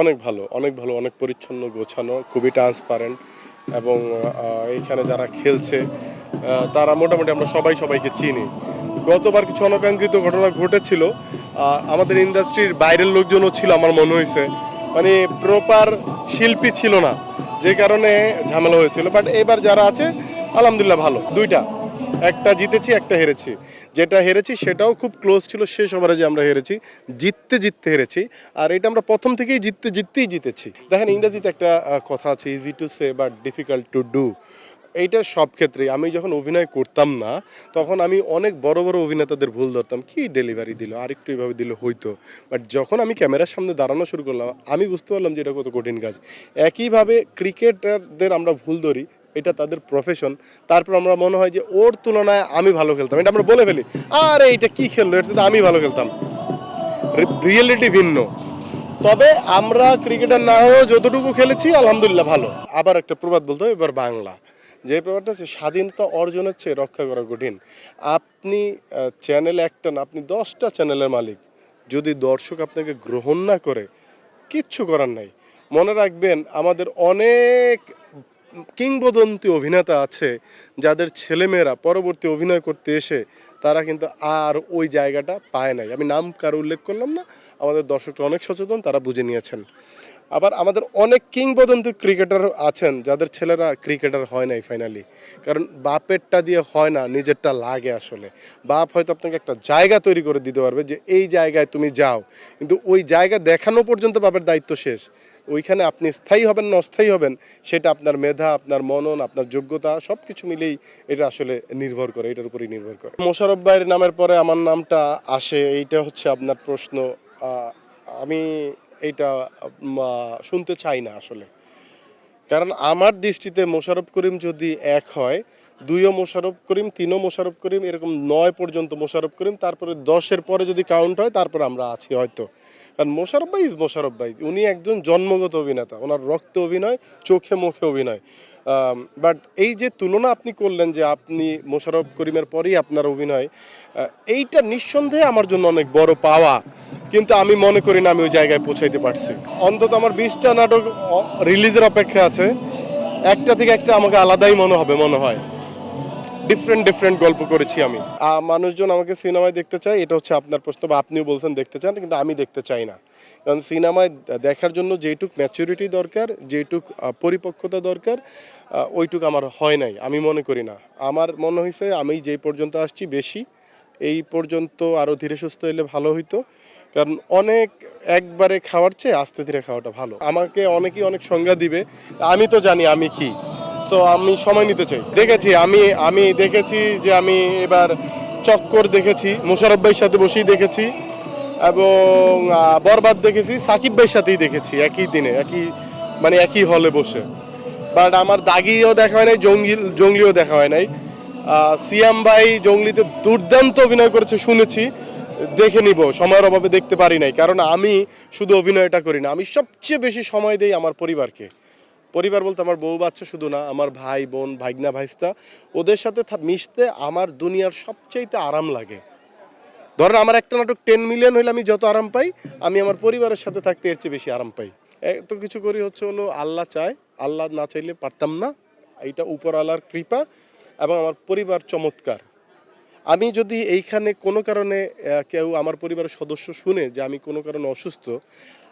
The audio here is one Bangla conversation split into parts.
অনেক ভালো অনেক ভালো, অনেক পরিচ্ছন্ন, গোছানো, খুবই ট্রান্সপারেন্ট এবং এইখানে যারা খেলছে তারা মোটামুটি আমরা সবাই সবাইকে চিনি। গতবার কিছু অনাকাঙ্ক্ষিত ঘটনা ঘটেছিল। আমাদের ইন্ডাস্ট্রির বাইরের লোকজনও ছিল আমার মনে হয়েছে। মানে প্রপার শিল্পী ছিল না, যে কারণে ঝামেলা হয়েছিল। বাট এবার যারা আছে, আলহামদুলিল্লাহ ভালো। দুইটা। একটা জিতেছি, একটা হেরেছি। যেটা হেরেছি সেটাও খুব ক্লোজ ছিল, শেষ ওভারে আমরা হেরেছি। জিততে জিততে হেরেছি। আর এটা আমরা প্রথম থেকেই জিততে, জিততেই জিতেছি। দেখেন, ইংরেজিতে একটা কথা আছে easy to say but difficult to do এইটা সব ক্ষেত্রে আমি যখন অভিনয় করতাম না, তখন আমি অনেক বড় বড় অভিনেতাদের ভুল ধরতাম। কি ডেলিভারি দিল? আরেকটু এইভাবে দিলে হইতো। বাট যখন আমি ক্যামেরার সামনে দাঁড়ানো শুরু করলাম, আমি বুঝতে পারলাম যে এটা কত কঠিন কাজ। একইভাবে ক্রিকেটারদের আমরা ভুল ধরি এটা তাদের প্রফেশন তারপর আমরা মনে হয় যে ওর তুলনায় আমি ভালো খেলতাম। এটা আমরা বলে ফেলি, আরে এটা কি খেললো? এটা আমি ভালো খেলতাম। রিয়েলিটি ভিন্ন। তবে আমরা ক্রিকেটার না হয়েও যতটুকু খেলেছি, আলহামদুলিল্লাহ ভালো। আবার একটা প্রবাদ বলতে হবে, এবার বাংলা। যে ব্যাপারটা হচ্ছে, স্বাধীনতা অর্জনের চেয়ে রক্ষা করা কঠিন। আপনি চ্যানেল একটা না, আপনি দশটা চ্যানেলের মালিক। যদি দর্শক আপনাকে গ্রহণ না করে, কিচ্ছু করার নাই। মনে রাখবেন, আমাদের অনেক কিংবদন্তি অভিনেতা আছে যাদের ছেলেমেয়েরা পরবর্তী অভিনয় করতে এসে তারা কিন্তু আর ওই জায়গাটা পায় নাই। আমি নাম কারও উল্লেখ করলাম না, আমাদের দর্শকরা অনেক সচেতন, তারা বুঝে নিয়েছেন। আবার আমাদের অনেক কিংবদন্তি ক্রিকেটার আছেন যাদের ছেলেরা ক্রিকেটার হয় নাই ফাইনালি কারণ বাপেরটা দিয়ে হয় না, নিজেরটা লাগে আসলে। বাপ হয়তো আপনাকে একটা জায়গা তৈরি করে দিতে পারবে যে এই জায়গায় তুমি যাও। কিন্তু ওই জায়গা দেখানো পর্যন্ত বাপের দায়িত্ব শেষ। ওইখানে আপনি স্থায়ী হবেন না অস্থায়ী হবেন, সেটা আপনার মেধা, আপনার মনন, আপনার যোগ্যতা সব কিছু মিলেই এটা আসলে নির্ভর করে, এটার উপরই নির্ভর করে। মোশারফ ভাইয়ের নামের পরে আমার নামটা আসে, এইটা হচ্ছে আপনার প্রশ্ন। আমি এইটা শুনতে চাই না আসলে। কারণ আমার দৃষ্টিতে মোশারফ করিম যদি এক হয়, দুইও মোশারফ করিম, তিনও মোশারফ করিম, এরকম নয় পর্যন্ত মোশারফ করিম, তারপরে দশের পরে যদি কাউন্ট হয়, তারপরে আমরা আছি হয়তো। কারণ মোশাররফ ভাই ইজ মোশাররফ ভাই। উনি একজন জন্মগত অভিনেতা। ওনার রক্তে অভিনয়, চোখে মুখে অভিনয়। বাট এই যে তুলনা আপনি করলেন যে আপনি মোশাররফ করিমের পরেই আপনার অভিনয় এইটা নিঃসন্দেহে আমার জন্য অনেক বড় পাওয়া। কিন্তু আমি মনে করি না আমি ওই জায়গায় পৌঁছাইতে পারছি। অন্তত আমার বিশটা নাটক রিলিজের অপেক্ষা আছে। একটা থেকে একটা আমাকে আলাদাই মনে হবে, মনে হয়। ডিফারেন্ট ডিফারেন্ট গল্প করেছি আমি। মানুষজন আমাকে সিনেমায় দেখতে চায় এটা হচ্ছে আপনার প্রশ্ন বা আপনিও বলছেন দেখতে চান কিন্তু আমি দেখতে চাই না। কারণ সিনেমায় দেখার জন্য যেইটুক ম্যাচুরিটি দরকার যেইটুক আহ, পরিপক্কতা দরকার ওইটুক আমার হয় নাই আমি মনে করি না। আমার মনে হয়েছে আমি যেই পর্যন্ত আসছি বেশি এই পর্যন্ত আরও ধীরে সুস্থ এলে ভালো হইতো। কারণ অনেক একবারে খাওয়ার চেয়ে আস্তে ধীরে খাওয়াটা ভালো। আমাকে অনেকেই অনেক সংজ্ঞা দিবে আমি তো জানি আমি কি। সো আমি সময় নিতে চাই। দেখেছি, আমি আমি দেখেছি যে আমি এবার চক্কর দেখেছি মোশারফ ভাইয়ের সাথে বসেই দেখেছি এবং বরবাদ দেখেছি, সাকিব ভাইয়ের সাথেই দেখেছি, একই দিনে, একই মানে একই হলে বসে। বাট আমার দাগিও দেখা হয় নাই জঙ্গি জঙ্গলিও দেখা হয় নাই। সিয়াম ভাই জঙ্গলিতে দুর্দান্ত অভিনয় করেছে, শুনেছি। দেখে নিব, সময়ের অভাবে দেখতে পারি নাই, কারণ আমি শুধু অভিনয়টা করি না, আমি সবচেয়ে বেশি সময় দেই আমার পরিবারকে। পরিবার বলতে আমার বউ বাচ্চা শুধু না, আমার ভাই, বোন, ভাইগনা, ভাইস্তা, ওদের সাথে মিশতে আমার দুনিয়ার সবচেয়েতে আরাম লাগে। ধরেন আমার একটা নাটক টেন মিলিয়ন হলে আমি যত আরাম পাই, আমি আমার পরিবারের সাথে থাকতে এর চেয়ে বেশি আরাম পাই। এত কিছু করি হচ্ছে হলো, আল্লাহ চায়, আল্লাহ না চাইলে পারতাম না। এইটা উপর কৃপা এবং আমার পরিবার চমৎকার। আমি যদি এইখানে কোনো কারণে কেউ আমার পরিবারের সদস্য শুনে যে আমি কোনো কারণে অসুস্থ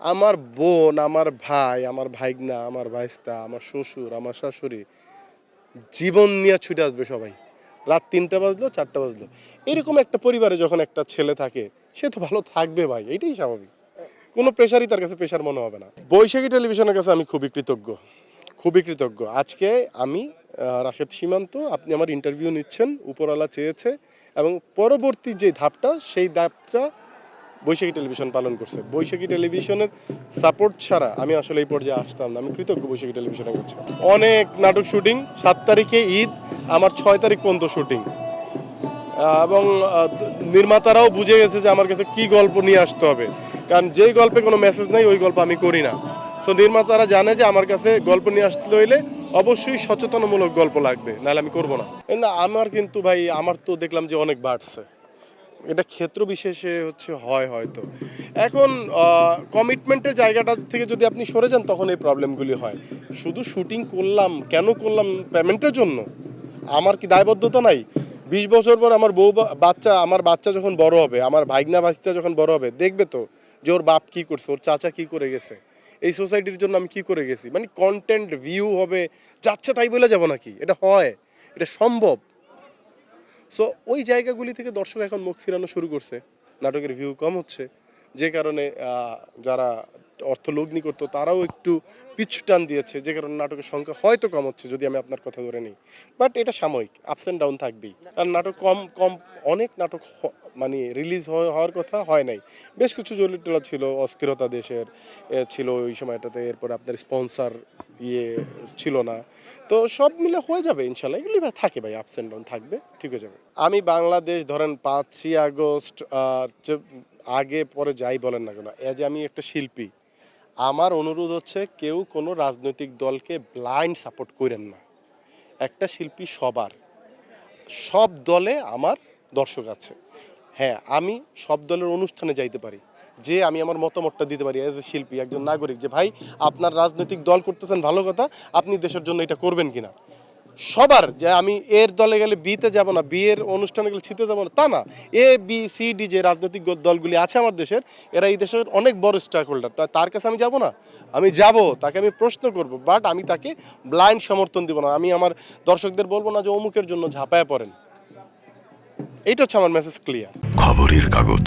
আমার বোন, আমার ভাই, আমার ভাইগনা, আমার ভাইস্তা, আমার শ্বশুর, আমার শাশুড়ি জীবন নিয়ে ছুটে আসবে সবাই। রাত তিনটা বাজলো, চারটা বাজলো। এরকম একটা পরিবারে যখন একটা ছেলে থাকে, সে তো ভালো থাকবে ভাই, এটাই স্বাভাবিক। কোনো প্রেশারই তার কাছে প্রেশার মনে হবে না। বৈশাখী টেলিভিশনের কাছে আমি খুবই কৃতজ্ঞ খুবই কৃতজ্ঞ। আজকে আমি রাশেদ সীমান্ত, আপনি আমার ইন্টারভিউ নিচ্ছেন, উপরওয়ালা চেয়েছে এবং পরবর্তী যে ধাপটা, সেই ধাপটা বৈশাখী টেলিভিশন পালন করছে। বৈশাখী টেলিভিশনের সাপোর্ট ছাড়া আমি আসলে এই পর্যায়ে আসতাম না। আমি কৃতজ্ঞ বৈশাখী টেলিভিশনের কাছে অনেক নাটক শুটিং, সাত তারিখে ঈদ, আমার ছয় তারিখ পর্যন্ত শুটিং। এবং নির্মাতারাও বুঝে গেছে যে আমার কাছে কি গল্প নিয়ে আসতে হবে। কারণ যেই গল্পে কোনো মেসেজ নাই, ওই গল্প আমি করি না। তো নির্মাতারা জানে যে আমার কাছে গল্প নিয়ে আসতে হইলে অবশ্যই সচেতনমূলক গল্প লাগবে, নাহলে আমি করব না, আমার কিন্তু ভাই, আমার তো দেখলাম যে অনেক বাড়ছে। এটা ক্ষেত্র বিশেষে হচ্ছে হয় হয়তো। এখন কমিটমেন্টের জায়গাটা থেকে যদি আপনি সরে যান, তখন এই প্রবলেমগুলি হয়। শুধু শুটিং করলাম, কেন করলাম পেমেন্টের জন্য? আমার কি দায়বদ্ধতা নাই? বিশ বছর পর আমার বউ বাচ্চা, আমার বাচ্চা যখন বড় হবে, আমার ভাইগনা বাচ্চা যখন বড় হবে, দেখবে তো যে ওর বাপ কি করছে, ওর চাচা কি করে গেছে? এই সোসাইটির জন্য আমি কি করে গেছি? মানে কন্টেন্ট ভিউ হবে, যাচ্ছে তাই বলে যাব নাকি? এটা হয়। এটা সম্ভব। সো ওই জায়গাগুলি থেকে দর্শক এখন মুখ ফিরানো শুরু করছে। নাটকের ভিউ কম হচ্ছে। যে কারণে যারা অর্থ লগ্নি করতো, তারাও একটু পিছু টান দিয়েছে। যে কারণে নাটকের সংখ্যা হয়তো কম হচ্ছে, যদি আমি আপনার কথা ধরে নিই। বাট এটা সাময়িক আপস অ্যান্ড ডাউন থাকবেই। আর নাটক কম কম, অনেক নাটক মানে রিলিজ হওয়ার কথা হয় নাই। বেশ কিছু জলিটলা ছিল, অস্থিরতা দেশের ছিল ওই সময়টাতে। এরপর আপনার স্পন্সার ইয়ে ছিল না। তো সব মিলে হয়ে যাবে ইনশাল্লাহ। এগুলি ভাই থাকে ভাই আপস অ্যান্ড ডাউন থাকবে, ঠিক হয়ে যাবে। আমি বাংলাদেশ, ধরেন পাঁচই আগস্ট, আর আগে, পরে যাই বলেন না কেন এ যে আমি একটা শিল্পী, আমার অনুরোধ হচ্ছে কেউ কোনো রাজনৈতিক দলকে ব্লাইন্ড সাপোর্ট করেন না। একটা শিল্পী সবার, সব দলে আমার দর্শক আছে। হ্যাঁ আমি সব দলের অনুষ্ঠানে যাইতে পারি। যে আমি আমার মতামতটা দিতে পারি এজ এ শিল্পী, একজন নাগরিক, যে ভাই, আপনার রাজনৈতিক দল করতেছেন, ভালো কথা, আপনি দেশের জন্য এটা করবেন কিনা? সবার, যে আমি এর দলে গেলে বিতে যাব না, বিয়ের অনুষ্ঠানে গেলে ছিতে যাব না, তা না। এ বি সি ডি যে রাজনৈতিক দলগুলি আছে আমার দেশের, এরা এই দেশের অনেক বড় স্টেক হোল্ডার তার কাছে আমি যাব না? আমি যাব, তাকে আমি প্রশ্ন করব বাট আমি তাকে ব্লাইন্ড সমর্থন দিব না। আমি আমার দর্শকদের বলব না যে অমুকের জন্য ঝাঁপায় পড়েন। এইটা হচ্ছে আমার মেসেজ ক্লিয়ার খবরের কাগজ।